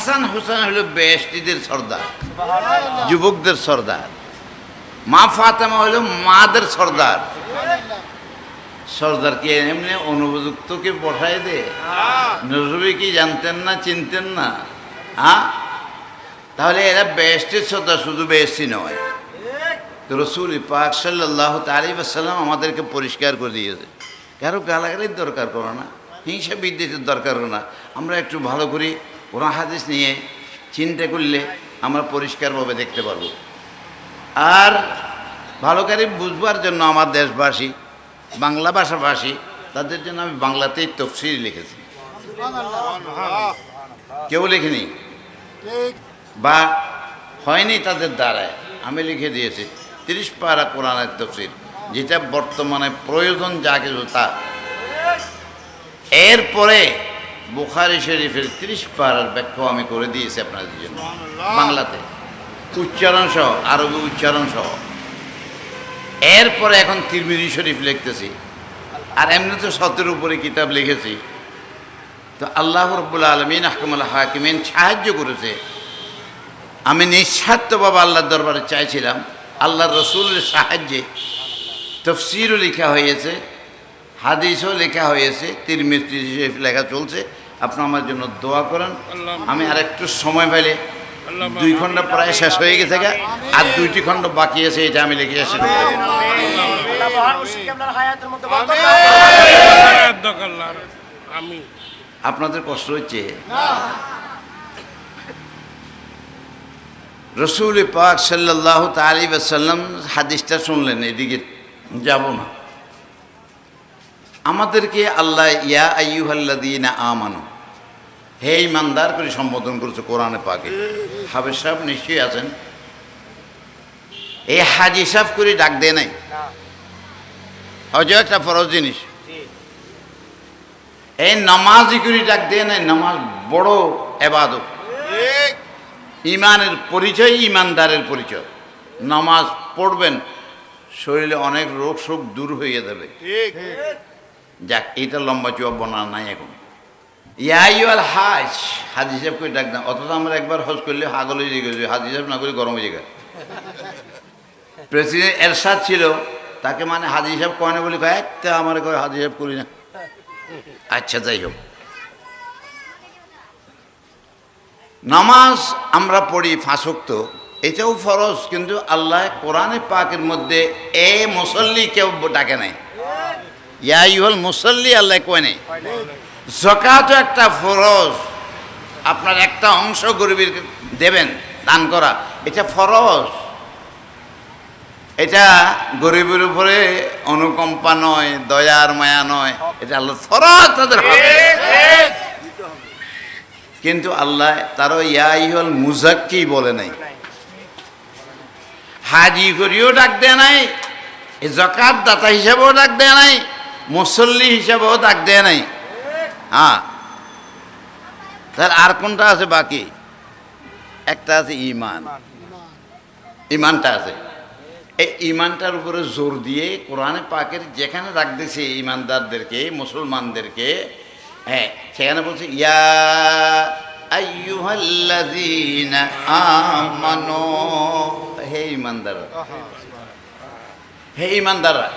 হাসান হোসেন হলো বেশটিদের সর্দার, যুবকদের সর্দার। মা ফাতেমা হলো মাদের সর্দার। সর্দার কি এমনি অনুপযুক্তকে বসায় দে? নজরুবি কি জানতেন না, চিনতেন না? হ্যাঁ তাহলে এরা বেশটির সর্দার, শুধু বেশটি নয়। রসুল পাক সাল্লাহ তালিব আসসালাম আমাদেরকে পরিষ্কার করে দিয়েছে। কারও গালাগালির দরকার করো না হিংসা বিদ্বেষের দরকার করো না। আমরা একটু ভালো করে কোরআন হাদিস নিয়ে চিন্তা করলে আমরা পরিষ্কারভাবে দেখতে পারব। আর ভালো করে বুঝবার জন্য আমার দেশবাসী, বাংলা ভাষাভাষী, তাদের জন্য আমি বাংলাতেই তফসির লিখেছি। কেউ লেখেনি? বা হয়নি তাদের দ্বারায়। আমি লিখে দিয়েছি, তিরিশ পারা কোরআনের তফসির, যেটা বর্তমানে প্রয়োজন যা কিছু তা। এরপরে বুখারি শরীফের ত্রিশ পারার ব্যাখ্যাও আমি করে দিয়েছি আপনাদের জন্য। বাংলাতে। উচ্চারণ সহ আরবি উচ্চারণ সহ। এরপরে এখন তিরমিজি শরীফ লিখতেছি। আর এমনি তো শতের উপরে কিতাব লিখেছি। তো আল্লাহ রব্বুল আলমিন আহকামুল হাকিমিন সাহায্য করেছে। আমি নিঃস্বার্থভাবে আল্লাহর দরবারে চাইছিলাম। আল্লাহ রসুলের সাহায্যে তফসিরও লেখা হয়েছে। হাদিসও লেখা হয়েছে তিরমিজি শরীফ লেখা চলছে। আপনি আমার জন্য দোয়া করেন। আমি আর একটু সময় পাইলে দুই খণ্ড প্রায় শেষ হয়ে গেছে গা, আর দুইটি খণ্ড বাকি আছে এটা আমি লিখে। আমি আপনাদের কষ্ট হচ্ছে? রসুল পাক সাল্লাহ তালি সাল্লাম হাদিসটা শুনলেন এদিকে যাব না। আমাদেরকে আল্লাহ ইয়া আইয়ুহাল্লাদিনা আমানো। হে ইমানদার করে সম্বোধন করেছে কোরআনে পাকে। হাবের সাহেব নিশ্চয়ই আছেন? এই হাজি সাহেব করে ডাক দেয় নাই? হয়তো একটা ফরজ জিনিস। এই নামাজি করে ডাক দেয় নাই, নামাজ বড় এবাদত। ইমানের পরিচয় ইমানদারের পরিচয়। নামাজ পড়বেন, শরীরে অনেক রোগ শোক দূর হয়ে যাবে। ঠিক যাক, এইটা লম্বা চুয়া বনা নাই এখন। ইয়াইয়াল হাজ, হাজি সাহেব করে ডাক দাম অথচ আমরা একবার হজ করলে হাগল হয়ে গেছে হাজি সাহেব না করে গরম হয়ে যায়। প্রেসিডেন্ট এরশাদ ছিল, তাকে মানে হাজি সাহেব কয় না বলে কয় একটা আমার করে হাজি সাহেব করি না। আচ্ছা যাই হোক। নামাজ আমরা পড়ি ফাঁসক্ত এটাও ফরজ, কিন্তু আল্লাহ কোরআনে পাকের মধ্যে এ মুসল্লি কেউ ডাকে নাই। ইয়া ইহল মুসল্লি, আল্লাহ কয় নেই। জকাতও একটা ফরজ, আপনার একটা অংশ গরিবের দেবেন, দান করা, এটা ফরজ। এটা গরিবের উপরে অনুকম্পা নয়, দয়ার মায়া নয়, এটা আল্লাহ ফরজ তাদের কিন্তু আল্লাহ তারও ইয়াইহল মুজাক্কি বলে নাই। হাজি করিও ডাক দেয় নাই জকাত দাতা হিসাবেও ডাক দেয় নাই। মুসল্লি হিসাবেও ডাক দেয় নাই। হ্যাঁ। তার আর কোনটা আছে বাকি? একটা আছে ইমান। ইমানটা আছে। এই ইমানটার উপরে জোর দিয়ে কোরআনে পাকের যেখানে রাখতেছে ইমানদারদেরকে মুসলমানদেরকে হ্যাঁ সেখানে বলছে, ইয়া হে ইমানদার হে ইমানদাররা।